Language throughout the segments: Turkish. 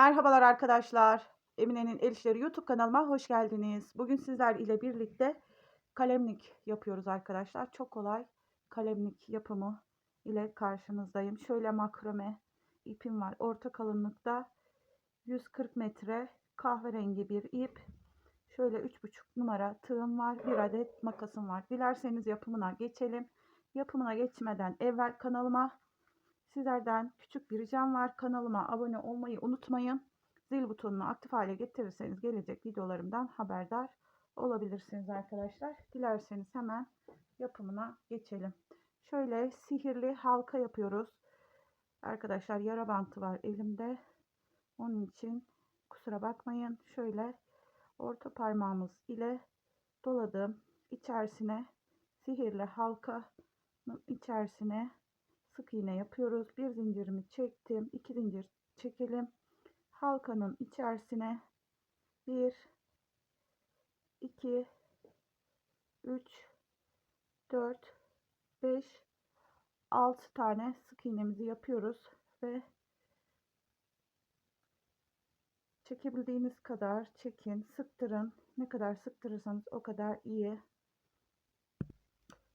Merhabalar arkadaşlar. Emine'nin El İşleri YouTube kanalıma hoş geldiniz. Bugün sizler ile birlikte kalemlik yapıyoruz arkadaşlar. Çok kolay kalemlik yapımı ile karşınızdayım. Şöyle makrome ipim var. Orta kalınlıkta 140 metre kahverengi bir ip. Şöyle 3,5 numara tığım var. Bir adet makasım var. Dilerseniz yapımına geçelim. Yapımına geçmeden evvel kanalıma Sizlerden küçük bir ricam var. Kanalıma abone olmayı unutmayın. Zil butonunu aktif hale getirirseniz gelecek videolarımdan haberdar olabilirsiniz arkadaşlar. Dilerseniz hemen yapımına geçelim. Şöyle sihirli halka yapıyoruz. Arkadaşlar yara bantı var elimde. Onun için kusura bakmayın. Şöyle orta parmağımız ile doladım. İçerisine sihirli halkanın içerisine sık iğne yapıyoruz. Bir zincirimi çektim. iki zincir çekelim. Halkanın içerisine 1 2 3 4 5 6 tane sık iğnemizi yapıyoruz ve çekebildiğiniz kadar çekin, sıktırın. Ne kadar sıktırırsanız o kadar iyi.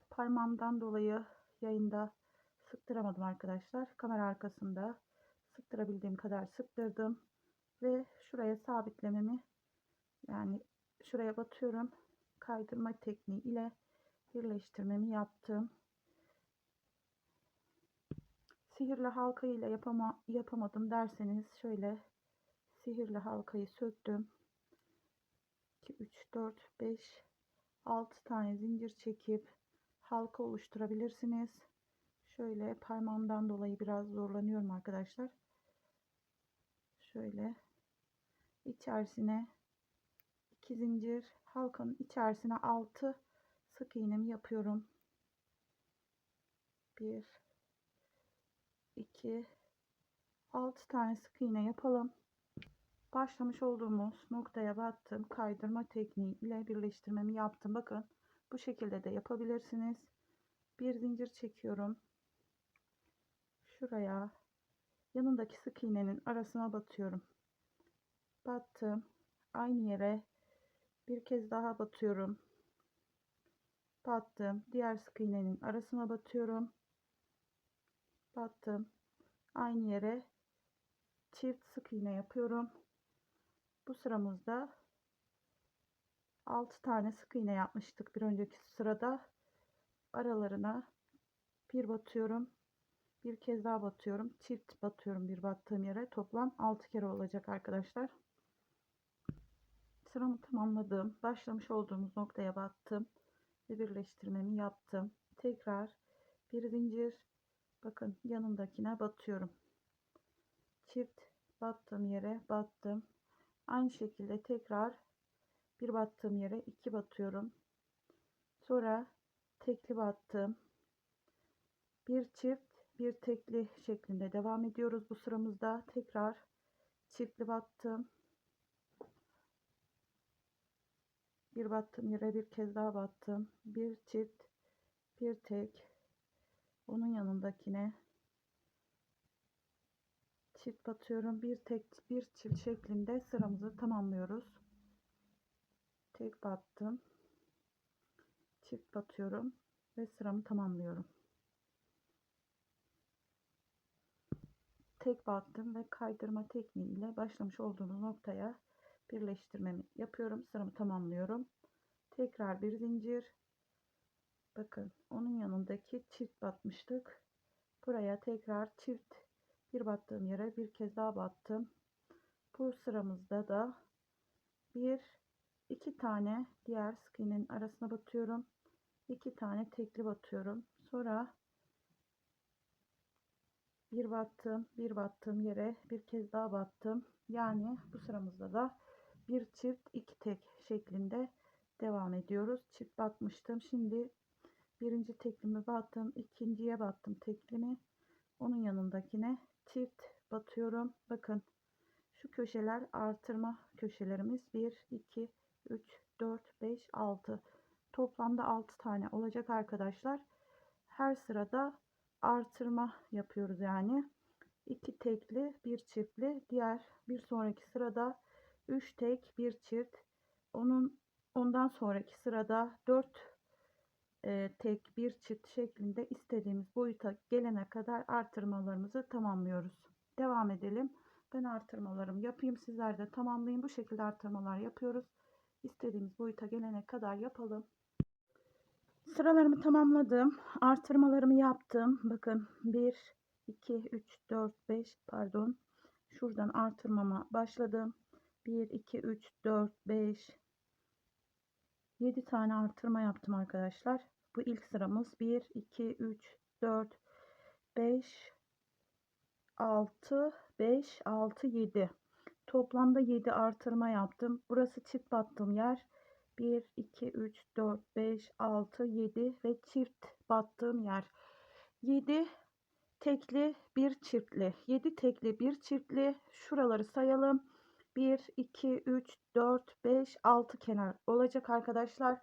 Parmağımdan dolayı yayında sıktıramadım arkadaşlar. Kamera arkasında sıktırabildiğim kadar sıktırdım. Ve şuraya sabitlememi yani şuraya batıyorum. Kaydırma tekniği ile birleştirmemi yaptım. Sihirli halka ile yapama, yapamadım derseniz şöyle sihirli halkayı söktüm. 2, 3, 4, 5, 6 tane zincir çekip halka oluşturabilirsiniz. Şöyle parmağımdan dolayı biraz zorlanıyorum arkadaşlar. Şöyle içerisine iki zincir halkanın içerisine altı sık iğnemi yapıyorum. Bir, iki, altı tane sık iğne yapalım. Başlamış olduğumuz noktaya battım. Kaydırma tekniği ile birleştirmemi yaptım. Bakın bu şekilde de yapabilirsiniz. Bir zincir çekiyorum şuraya yanındaki sık iğnenin arasına batıyorum. Battım. Aynı yere bir kez daha batıyorum. Battım. Diğer sık iğnenin arasına batıyorum. Battım. Aynı yere çift sık iğne yapıyorum. Bu sıramızda 6 tane sık iğne yapmıştık bir önceki sırada. Aralarına bir batıyorum bir kez daha batıyorum. Çift batıyorum bir battığım yere. Toplam 6 kere olacak arkadaşlar. Sıramı tamamladım. Başlamış olduğumuz noktaya battım ve birleştirmemi yaptım. Tekrar bir zincir. Bakın yanındakine batıyorum. Çift battığım yere battım. Aynı şekilde tekrar bir battığım yere iki batıyorum. Sonra tekli battım. Bir çift bir tekli şeklinde devam ediyoruz. Bu sıramızda tekrar çiftli battım. Bir battım yere bir kez daha battım. Bir çift bir tek. Onun yanındakine çift batıyorum. Bir tek bir çift şeklinde sıramızı tamamlıyoruz. Tek battım. Çift batıyorum ve sıramı tamamlıyorum tek battım ve kaydırma tekniği ile başlamış olduğumuz noktaya birleştirmemi yapıyorum. Sıramı tamamlıyorum. Tekrar bir zincir. Bakın onun yanındaki çift batmıştık. Buraya tekrar çift bir battığım yere bir kez daha battım. Bu sıramızda da bir iki tane diğer sık iğnenin arasına batıyorum. iki tane tekli batıyorum. Sonra bir battım bir battığım yere bir kez daha battım. Yani bu sıramızda da bir çift iki tek şeklinde devam ediyoruz. Çift batmıştım. Şimdi birinci teklimi battım ikinciye battım teklimi. Onun yanındakine çift batıyorum. Bakın şu köşeler artırma köşelerimiz. 1 2 3 4 5 6 toplamda 6 tane olacak arkadaşlar. Her sırada artırma yapıyoruz yani. 2 tekli, bir çiftli. Diğer bir sonraki sırada 3 tek, bir çift. Onun ondan sonraki sırada 4 e, tek, bir çift şeklinde istediğimiz boyuta gelene kadar artırmalarımızı tamamlıyoruz. Devam edelim. Ben artırmalarımı yapayım. Sizler de tamamlayın. Bu şekilde artırmalar yapıyoruz. İstediğimiz boyuta gelene kadar yapalım. Sıralarımı tamamladım. Artırmalarımı yaptım. Bakın 1, 2, 3, 4, 5 pardon. Şuradan artırmama başladım. 1, 2, 3, 4, 5, 7 tane artırma yaptım arkadaşlar. Bu ilk sıramız 1, 2, 3, 4, 5, 6, 5, 6, 7. Toplamda 7 artırma yaptım. Burası çift battığım yer. 1, 2, 3, 4, 5, 6, 7 ve çift battığım yer. 7 tekli, bir çiftli. 7 tekli, bir çiftli. Şuraları sayalım. 1, 2, 3, 4, 5, 6 kenar olacak arkadaşlar.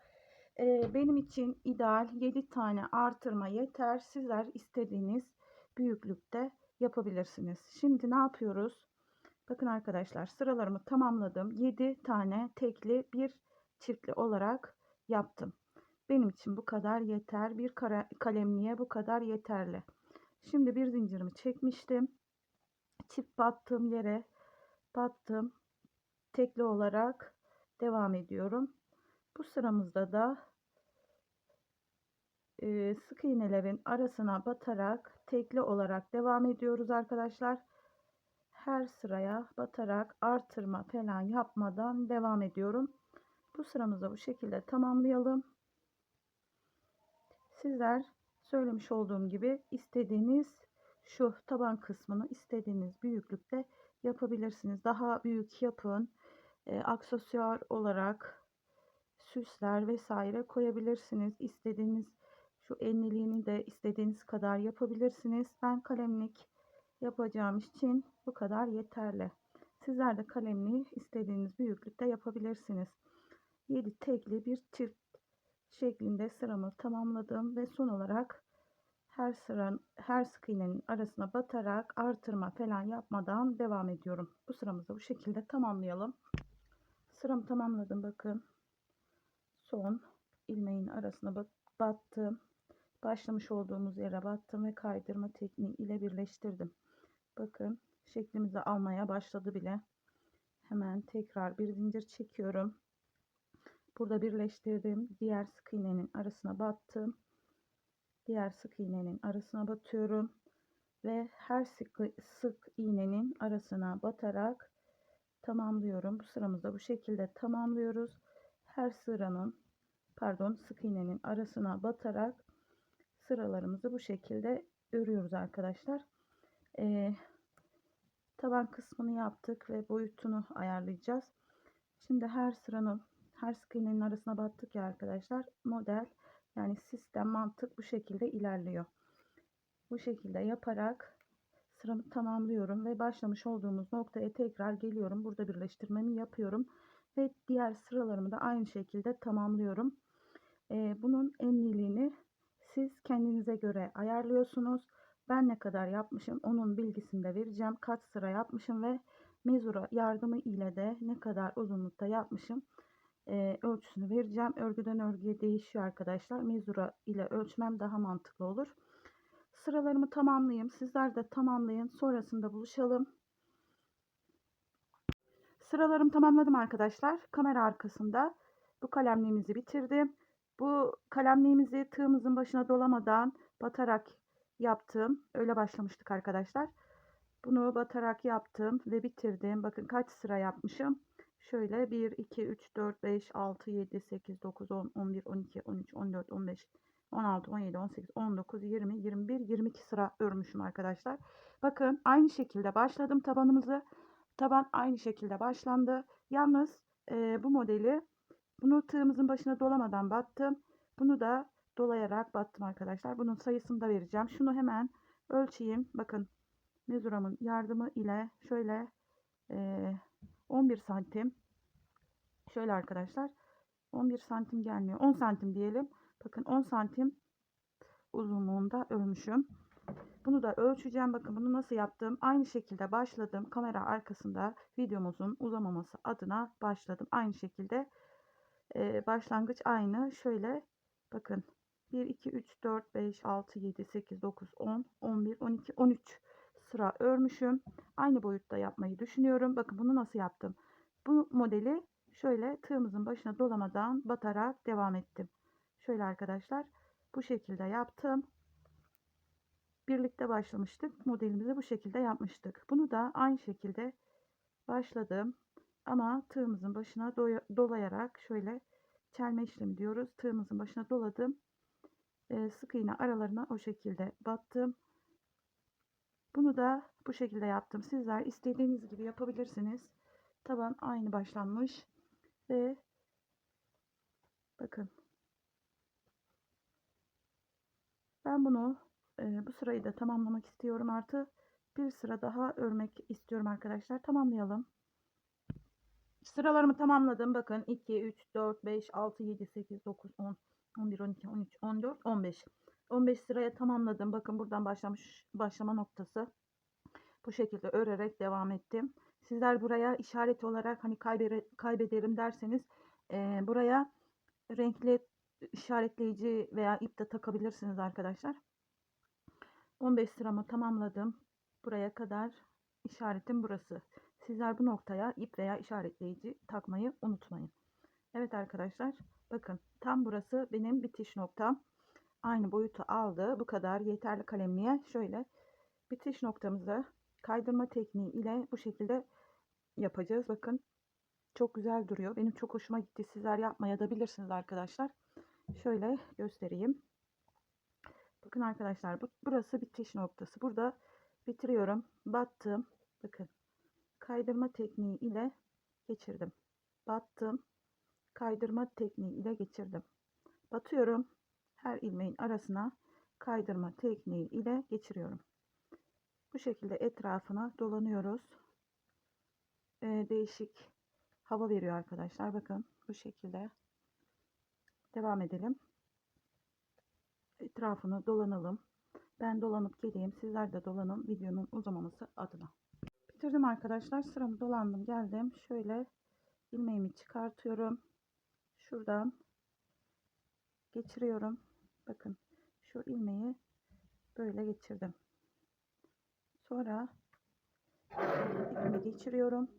Ee, benim için ideal 7 tane artırma yeter. Sizler istediğiniz büyüklükte yapabilirsiniz. Şimdi ne yapıyoruz? Bakın arkadaşlar sıralarımı tamamladım. 7 tane tekli bir çiftli olarak yaptım. Benim için bu kadar yeter. Bir kalemliğe bu kadar yeterli. Şimdi bir zincirimi çekmiştim. Çift battığım yere battım. Tekli olarak devam ediyorum. Bu sıramızda da e, sık iğnelerin arasına batarak tekli olarak devam ediyoruz arkadaşlar. Her sıraya batarak artırma falan yapmadan devam ediyorum. Bu sıramızda bu şekilde tamamlayalım. Sizler söylemiş olduğum gibi istediğiniz şu taban kısmını istediğiniz büyüklükte yapabilirsiniz. Daha büyük yapın. E, aksesuar olarak süsler vesaire koyabilirsiniz. İstediğiniz şu enliliğini de istediğiniz kadar yapabilirsiniz. Ben kalemlik yapacağım için bu kadar yeterli. Sizler de kalemliği istediğiniz büyüklükte yapabilirsiniz. 7 tekli bir çift şeklinde sıramı tamamladım ve son olarak her sıra her sık iğnenin arasına batarak artırma falan yapmadan devam ediyorum. Bu sıramızı bu şekilde tamamlayalım. Sıramı tamamladım bakın. Son ilmeğin arasına battım. Başlamış olduğumuz yere battım ve kaydırma tekniği ile birleştirdim. Bakın şeklimizi almaya başladı bile. Hemen tekrar bir zincir çekiyorum. Burada birleştirdim. Diğer sık iğnenin arasına battım. Diğer sık iğnenin arasına batıyorum. Ve her sık, sık iğnenin arasına batarak tamamlıyorum. Bu sıramızda bu şekilde tamamlıyoruz. Her sıranın pardon sık iğnenin arasına batarak sıralarımızı bu şekilde örüyoruz arkadaşlar. Ee, taban kısmını yaptık ve boyutunu ayarlayacağız. Şimdi her sıranın her sık iğnenin arasına battık ya arkadaşlar. Model yani sistem mantık bu şekilde ilerliyor. Bu şekilde yaparak sıramı tamamlıyorum ve başlamış olduğumuz noktaya tekrar geliyorum. Burada birleştirmemi yapıyorum ve diğer sıralarımı da aynı şekilde tamamlıyorum. Ee, bunun enliliğini siz kendinize göre ayarlıyorsunuz. Ben ne kadar yapmışım onun bilgisini de vereceğim. Kaç sıra yapmışım ve mezura yardımı ile de ne kadar uzunlukta yapmışım e, ölçüsünü vereceğim. Örgüden örgüye değişiyor arkadaşlar. Mezura ile ölçmem daha mantıklı olur. Sıralarımı tamamlayayım. Sizler de tamamlayın. Sonrasında buluşalım. Sıralarımı tamamladım arkadaşlar. Kamera arkasında bu kalemliğimizi bitirdim. Bu kalemliğimizi tığımızın başına dolamadan batarak yaptım. Öyle başlamıştık arkadaşlar. Bunu batarak yaptım ve bitirdim. Bakın kaç sıra yapmışım. Şöyle 1, 2, 3, 4, 5, 6, 7, 8, 9, 10, 11, 12, 13, 14, 15, 16, 17, 18, 19, 20, 21, 22 sıra örmüşüm arkadaşlar. Bakın aynı şekilde başladım tabanımızı. Taban aynı şekilde başlandı. Yalnız e, bu modeli bunu tığımızın başına dolamadan battım. Bunu da dolayarak battım arkadaşlar. Bunun sayısını da vereceğim. Şunu hemen ölçeyim. Bakın mezuramın yardımı ile şöyle e, 11 santim. Şöyle arkadaşlar. 11 santim gelmiyor. 10 santim diyelim. Bakın 10 santim uzunluğunda örmüşüm. Bunu da ölçeceğim. Bakın bunu nasıl yaptım. Aynı şekilde başladım. Kamera arkasında videomuzun uzamaması adına başladım. Aynı şekilde e, başlangıç aynı. Şöyle bakın 1, 2, 3, 4, 5, 6, 7, 8, 9, 10, 11, 12, 13 sıra örmüşüm. Aynı boyutta yapmayı düşünüyorum. Bakın bunu nasıl yaptım. Bu modeli şöyle tığımızın başına dolamadan batarak devam ettim. Şöyle arkadaşlar bu şekilde yaptım. Birlikte başlamıştık. Modelimizi bu şekilde yapmıştık. Bunu da aynı şekilde başladım. Ama tığımızın başına dolayarak şöyle çelme işlemi diyoruz. Tığımızın başına doladım. Ee, sık iğne aralarına o şekilde battım. Bunu da bu şekilde yaptım. Sizler istediğiniz gibi yapabilirsiniz. Taban aynı başlanmış. Ve bakın ben bunu e, bu sırayı da tamamlamak istiyorum. Artı bir sıra daha örmek istiyorum arkadaşlar. Tamamlayalım. Sıralarımı tamamladım. Bakın 2, 3, 4, 5, 6, 7, 8, 9, 10, 11, 12, 13, 14, 15. 15 sıraya tamamladım. Bakın buradan başlamış başlama noktası. Bu şekilde örerek devam ettim. Sizler buraya işaret olarak hani kaybederim derseniz e, buraya renkli işaretleyici veya ip de takabilirsiniz arkadaşlar. 15 sıramı tamamladım. Buraya kadar işaretim burası. Sizler bu noktaya ip veya işaretleyici takmayı unutmayın. Evet arkadaşlar bakın tam burası benim bitiş noktam. Aynı boyutu aldı. Bu kadar yeterli kalemliğe şöyle bitiş noktamızı kaydırma tekniği ile bu şekilde yapacağız. Bakın çok güzel duruyor. Benim çok hoşuma gitti. Sizler yapmaya da bilirsiniz arkadaşlar. Şöyle göstereyim. Bakın arkadaşlar bu, burası bitiş noktası. Burada bitiriyorum. Battım. Bakın kaydırma tekniği ile geçirdim. Battım. Kaydırma tekniği ile geçirdim. Batıyorum. Her ilmeğin arasına kaydırma tekniği ile geçiriyorum. Bu şekilde etrafına dolanıyoruz. Ee, değişik hava veriyor arkadaşlar. Bakın bu şekilde. Devam edelim. Etrafını dolanalım. Ben dolanıp geleyim. Sizler de dolanın videonun uzamaması adına. Bitirdim arkadaşlar. Sıramı dolandım geldim. Şöyle ilmeğimi çıkartıyorum. Şuradan geçiriyorum. Bakın şu ilmeği böyle geçirdim. Sonra ipimi geçiriyorum.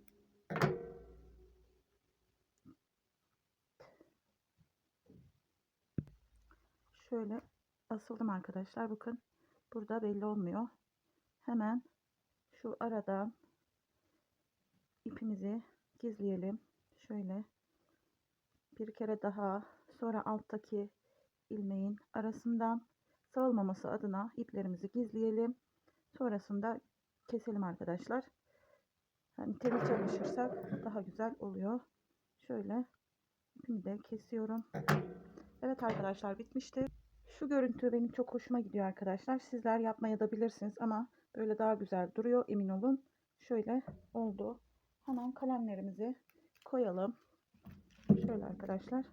Şöyle asıldım arkadaşlar. Bakın burada belli olmuyor. Hemen şu aradan ipimizi gizleyelim. Şöyle bir kere daha sonra alttaki ilmeğin arasından sağılmaması adına iplerimizi gizleyelim. Sonrasında keselim arkadaşlar. Yani temiz çalışırsak daha güzel oluyor. Şöyle ipimi de kesiyorum. Evet arkadaşlar bitmiştir. Şu görüntü benim çok hoşuma gidiyor arkadaşlar. Sizler yapmaya da bilirsiniz ama böyle daha güzel duruyor emin olun. Şöyle oldu. Hemen kalemlerimizi koyalım. Şöyle arkadaşlar.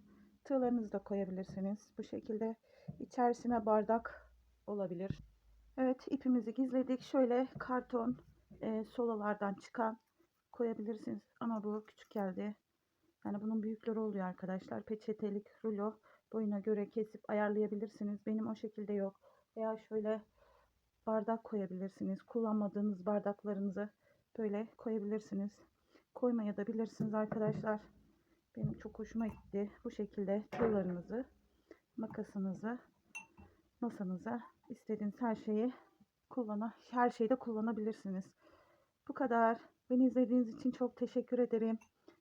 Tığlarınızı da koyabilirsiniz. Bu şekilde içerisine bardak olabilir. Evet ipimizi gizledik. Şöyle karton e, solalardan çıkan koyabilirsiniz. Ama bu küçük geldi. Yani bunun büyükleri oluyor arkadaşlar. Peçetelik rulo boyuna göre kesip ayarlayabilirsiniz. Benim o şekilde yok. Veya şöyle bardak koyabilirsiniz. Kullanmadığınız bardaklarınızı böyle koyabilirsiniz. Koymaya da bilirsiniz arkadaşlar. Benim çok hoşuma gitti. Bu şekilde tığlarınızı, makasınızı masanıza istediğiniz her şeyi kullana, her şeyde kullanabilirsiniz. Bu kadar. Beni izlediğiniz için çok teşekkür ederim.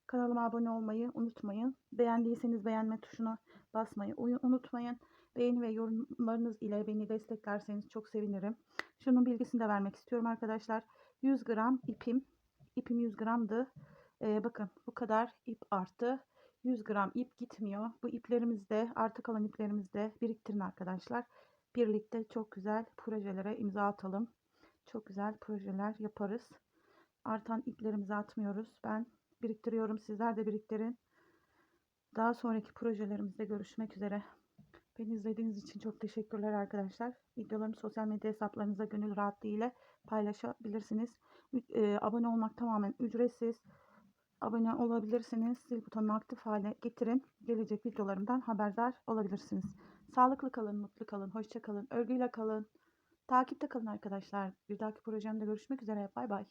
Kanalıma abone olmayı unutmayın. Beğendiyseniz beğenme tuşuna basmayı unutmayın. Beğeni ve yorumlarınız ile beni desteklerseniz çok sevinirim. Şunun bilgisini de vermek istiyorum arkadaşlar. 100 gram ipim. İpim 100 gramdı. Ee, bakın bu kadar ip arttı. 100 gram ip gitmiyor. Bu iplerimizde artık kalan iplerimizde biriktirin arkadaşlar. Birlikte çok güzel projelere imza atalım. Çok güzel projeler yaparız. Artan iplerimizi atmıyoruz. Ben biriktiriyorum. Sizler de biriktirin. Daha sonraki projelerimizde görüşmek üzere. Beni izlediğiniz için çok teşekkürler arkadaşlar. Videolarımı sosyal medya hesaplarınıza gönül rahatlığı ile paylaşabilirsiniz. E, abone olmak tamamen ücretsiz. Abone olabilirsiniz. Zil butonunu aktif hale getirin. Gelecek videolarımdan haberdar olabilirsiniz. Sağlıklı kalın, mutlu kalın, hoşça kalın, örgüyle kalın. Takipte kalın arkadaşlar. Bir dahaki projemde görüşmek üzere. Bay bay.